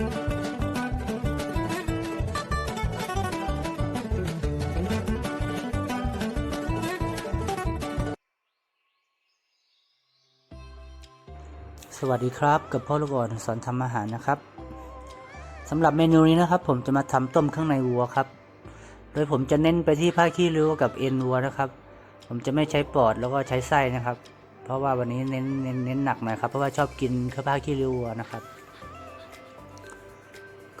สวัสดีครับ กับพ่อลูกอ่อนสอนทำอาหารนะครับสำหรับเมนูนี้นะครับ ผมจะมาทำต้มข้างในวัวครับ โดยผมจะเน้นไปที่ผ้าขี้ริ้วกับเอ็นวัวนะครับ ผมจะไม่ใช้ปอดแล้วก็ใช้ไส้นะครับ เพราะว่าวันนี้เน้นเน้นเน้นหนักหน่อยครับเพราะว่าชอบกินข้าวผ้าขี้ริ้ววัวนะครับ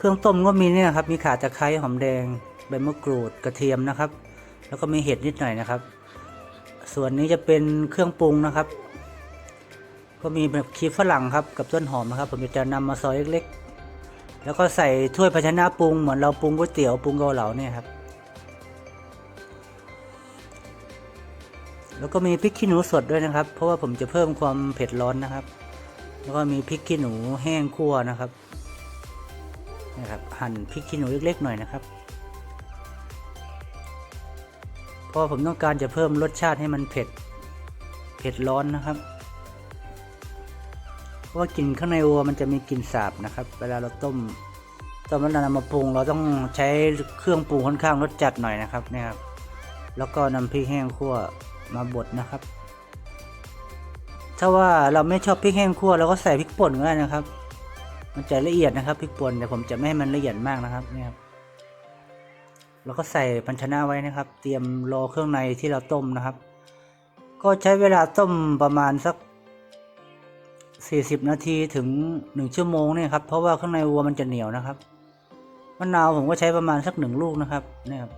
เครื่องต้มก็มีเนี่ยครับ มีข่าตะไคร้หอมแดงใบมะกรูดกระเทียมนะครับ แล้วก็มีเห็ดนิดหน่อยนะครับ ส่วนนี้จะเป็นเครื่องปรุงนะครับ ก็มีแบบคีฝรั่งครับกับต้นหอมนะครับ ผมจะนำมาซอยเล็กๆ แล้วก็ใส่ถ้วยภาชนะปรุงเหมือนเราปรุงก๋วยเตี๋ยวปรุงเกาเหลาเนี่ยครับ แล้วก็มีพริกขี้หนูสดด้วยนะครับ เพราะว่าผมจะเพิ่มความเผ็ดร้อนนะครับ แล้วก็มีพริกขี้หนูแห้งคั่วนะครับ นะครับหั่นพริกขี้หนูเล็กๆหน่อยนะครับเพราะผมต้องการจะเพิ่มรสชาติให้มันเผ็ด เผ็ดร้อนนะครับ เพราะว่ากลิ่นข้างในวัวมันจะมีกลิ่นสาบนะครับ เวลาเราต้มต้มแล้วนำมาปรุง เราต้องใช้เครื่องปรุงค่อนข้างรสจัดหน่อยนะครับนี่ครับ แล้วก็นำพริกแห้งคั่วมาบดนะครับ ถ้าว่าเราไม่ชอบพริกแห้งคั่วเราก็ใส่พริกป่นก็ได้นะครับ มันจะละเอียดนะครับพริกป่นแต่ผมจะไม่ให้มันละเอียดมากนะครับนี่ครับเราก็ใส่ภาชนะไว้นะครับ เตรียมรอเครื่องในที่เราต้มนะครับ ก็ใช้เวลาต้มประมาณสัก 40 นาทีถึง 1 ชั่วโมงนี่ครับเพราะว่าข้างในวัวมันจะเหนียวนะครับมะนาวผมก็ใช้ประมาณสักหนึ่งลูกนะครับนี่ครับ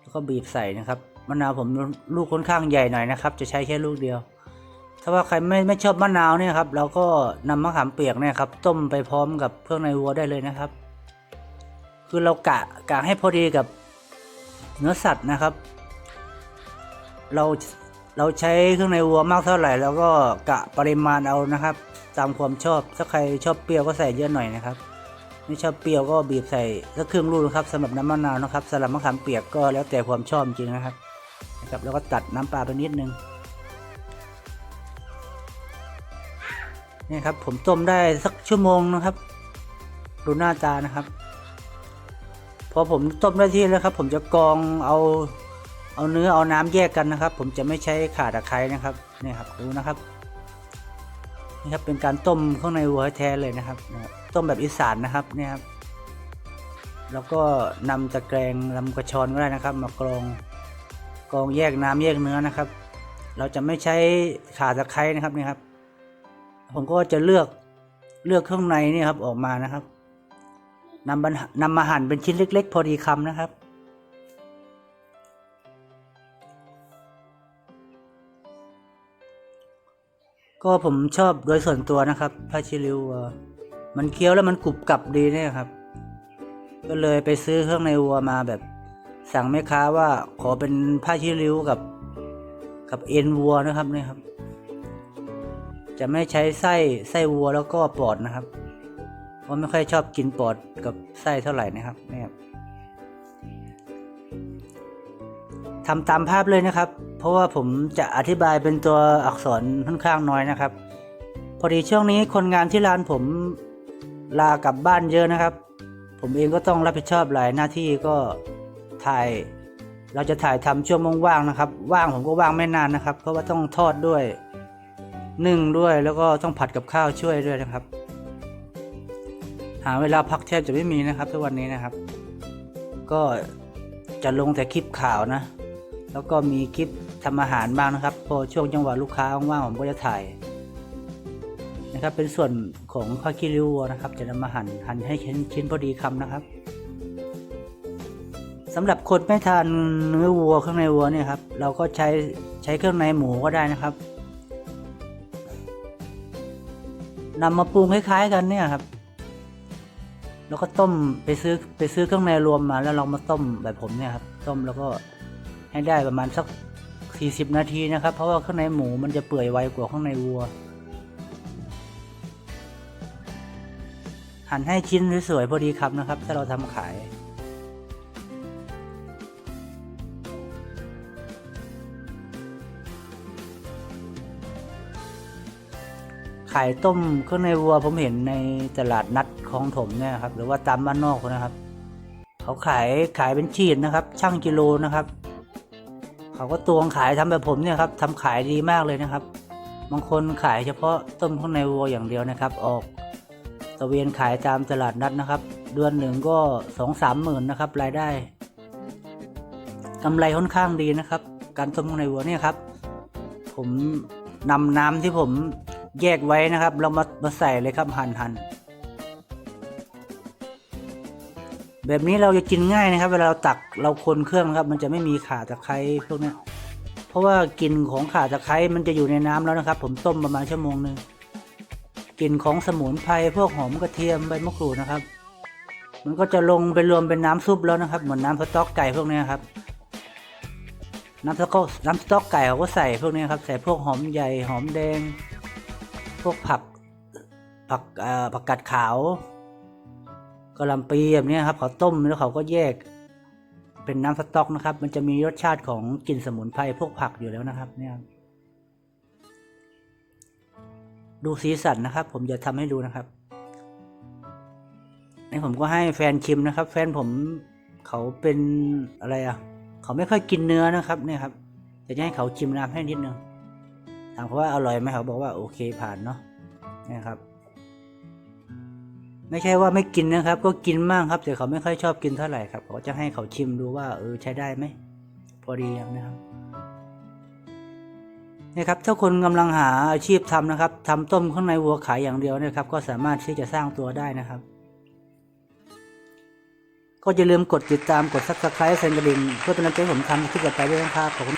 แล้วก็บีบใส่นะครับมะนาวผมลูกค่อนข้างใหญ่หน่อยนะครับ จะใช้แค่ลูกเดียว ถ้าว่าใครไม่ไม่ชอบมะนาวเนี่ยครับเราก็นำมะขามเปียกเนี่ยครับต้มไปพร้อมกับเครื่องในวัวได้เลยนะครับ คือเรากะกะให้พอดีกับเนื้อสัตว์นะครับ เราเราใช้เครื่องในวัวมากเท่าไหร่ แล้วก็กะปริมาณเอานะครับ ตามความชอบถ้าใครชอบเปรี้ยวก็ใส่เยอะหน่อยนะครับไม่ชอบเปรี้ยวก็บีบใส่สักครึ่งลูกนะครับสำหรับน้ำมะนาวนะครับสำหรับมะขามเปียกก็แล้วแต่ความชอบจริงนะครับนะครับ แล้วก็ตัดน้ำปลาไปนิดนึง นี่ครับผมต้มได้สักชั่วโมงนะครับ ดูหน้าตานะครับ พอผมต้มได้ที่แล้วครับ ผมจะกรองเอาเอาเนื้อเอาน้ำแยกกันนะครับ ผมจะไม่ใช้ขาตะไคร้นะครับนี่ครับดูนะครับนี่ครับเป็นการต้มข้างในวัวแท้เลยนะครับ ต้มแบบอีสานนะครับนี่ครับแล้วก็นำตะแกรงลำกระชอนก็ได้นะครับ มากรองกรองแยกน้ำแยกเนื้อนะครับ เราจะไม่ใช้ขาตะไคร้นะครับนี่ครับ ผมก็จะเลือกเลือกเครื่องในนี่ครับออกมานะครับนำมันนำมาหั่นเป็นชิ้นเล็ก ๆ พอดีคำนะครับ ก็ผมชอบโดยส่วนตัวนะครับผ้าชิริวัวมันเคี้ยวแล้วมันกรุบกรับดีเนี่ยครับ ก็เลยไปซื้อเครื่องในวัวมาแบบ สั่งแม่ค้าว่าขอเป็นผ้าชิริวกับ กับเอ็นวัวนะครับเนี่ยครับ จะไม่ใช้ไส้ไส้วัวแล้วก็ปอดนะครับ เพราะไม่ค่อยชอบกินปอดกับไส้เท่าไหร่นะครับเนี่ยครับทำตามภาพเลยนะครับ เพราะว่าผมจะอธิบายเป็นตัวอักษรค่อนข้างน้อยนะครับ พอดีช่วงนี้คนงานที่ร้านผมลากลับบ้านเยอะนะครับ ผมเองก็ต้องรับผิดชอบหลายหน้าที่ก็ถ่าย เราจะถ่ายทำช่วงว่างๆนะครับ ว่างผมก็ว่างไม่นานนะครับ เพราะว่าต้องทอดด้วย นึ่งด้วยแล้วก็ต้องผัดกับข้าวช่วยด้วยนะครับ หาเวลาพักแทบจะไม่มีนะครับทุกวันนี้นะครับ ก็จะลงแต่คลิปข่าวนะ แล้วก็มีคลิปทำอาหารบ้างนะครับ พอช่วงจังหวะลูกค้าว่างๆผมก็จะถ่ายนะครับเป็นส่วนของผ้าคีริ้ววัวนะครับ จะนำมาหั่นหั่นให้ชิ้นชิ้นพอดีคำนะครับสำหรับคนไม่ทานเนื้อวัวเครื่องในวัวเนี่ยครับ เราก็ใช้ใช้เครื่องในหมูก็ได้นะครับ นำมาปรุงคล้ายๆกันเนี่ยครับ แล้วก็ต้มไปซื้อไปซื้อเครื่องในรวมมาแล้วลองมาต้มแบบผมเนี่ยครับ ต้มแล้วก็ให้ได้ประมาณสักสี่สิบนาทีนะครับ เพราะว่าข้างในหมูมันจะเปื่อยไวกว่าข้างในวัว หั่นให้ชิ้นสวยๆพอดีคำนะครับ ถ้าเราทำขาย ขขายต้มเครื่องในวัวผมเห็นในตลาดนัดคลองถมเนี่ยครับ หรือว่าตามบ้านนอกนะครับ เขาขายขายเป็นขีดนะครับ ช่างกิโลนะครับ เขาก็ตวงขายทำแบบผมเนี่ยครับทำขายดีมากเลยนะครับ บางคนขายเฉพาะต้มข้างในวัวอย่างเดียวนะครับ ออกตะเวนขายตามตลาดนัดนะครับ เดือนหนึ่งก็สองสามหมื่นนะครับรายได้กำไรค่อนข้างดีนะครับ การต้มข้างในวัวเนี่ยครับ ผมนำน้ำที่ผม แยกไว้นะครับ เรามามาใส่เลยครับหั่นหั่นแบบนี้เราจะกินง่ายนะครับ เวลาเราตักเราคนเครื่องนะครับ มันจะไม่มีข่าตะไคร้พวกนี้เพราะว่ากลิ่นของข่าตะไคร้มันจะอยู่ในน้ำแล้วนะครับ ผมต้มประมาณชั่วโมงหนึ่งกลิ่นของสมุนไพรพวกหอมกระเทียมใบมะกรูดนะครับ มันก็จะลงไปรวมเป็นน้ำซุปแล้วนะครับ เหมือนน้ำสต๊อกไก่พวกนี้ครับ น้ำสต๊อกน้ำสต๊อกไก่เขาก็ใส่พวกนี้ครับ ใส่พวกหอมใหญ่หอมแดง พวกผักผักผักกาดขาวกะหล่ำปีแบบนี้ครับเขาต้มแล้วเขาก็แยก เป็นน้ำสต๊อกนะครับ มันจะมีรสชาติของกลิ่นสมุนไพรพวกผักอยู่แล้วนะครับ เนี่ย ดูสีสันนะครับ ผมจะทำให้ดูนะครับนี่ผมก็ให้แฟนชิมนะครับ แฟนผมเขาเป็นอะไรอะ เขาไม่ค่อยกินเนื้อนะครับ เนี่ยครับ จะให้เขาชิมน้ำให้นิดนึง ถามเขาว่าอร่อยไหมเขาบอกว่าโอเคผ่านเนาะนี่ยครับ ไม่ใช่ว่าไม่กินนะครับ ก็กินมากครับแต่เขาไม่ค่อยชอบกินเท่าไหร่ครับเขาจะให้เขาชิมดูว่าเออใช้ได้ไหมพอดียังนะครับนี่ครับถ้าคนกำลังหาอาชีพทำนะครับทำต้มข้างในวัวขายอย่างเดียวนะครับ ก็สามารถที่จะสร้างตัวได้นะครับ ก็อย่าลืมกดติดตามกด subscribe แซนกระดิ่งเพื่อเป็นกำลังใจผมทำคลิปต่อไปด้วยนะครับขอบคุณ